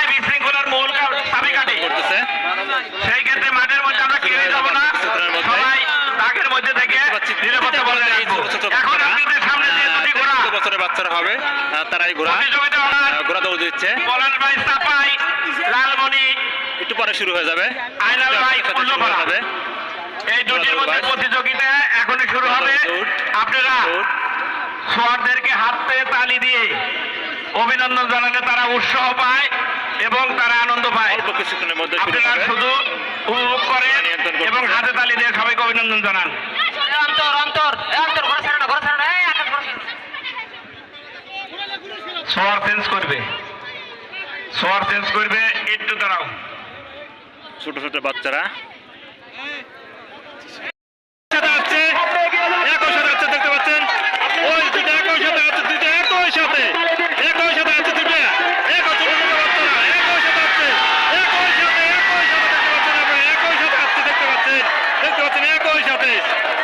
বিশৃঙ্খলায় বিশৃঙ্খলার মূল সাবে কাটে সেই ক্ষেত্রে মাঠের মধ্যে আমরা যাব না। সবাই তাকের মধ্যে থেকে নিরাপত্তা একটু পরে শুরু হয়ে যাবে। আইনাল হবে এই দুটির মধ্যে প্রতিযোগিতা এখনই শুরু হবে। আপনারা সোয়ারদেরকে হাতে তালি দিয়ে অভিনন্দন জানালে তারা উৎসাহ পায়। এবং তারা আনন্দ পায়। কিছুক্ষণের মধ্যে আপনারা শুধু উপভোগ করেন এবং হাতে তালি দিয়ে সবাইকে অভিনন্দন জানান। অন্তর অন্তর অন্তর ঘরে ছাড়ো না ঘরে ছাড়ো না এই আকাশ ঘরে ছাড়ো। না। সোয়ার চেঞ্জ করবে। সোয়ার চেঞ্জ করবে একটু দাঁড়াও। ছোট ছোট বাচ্চারা। Sytuacja nie jakoś, a ty!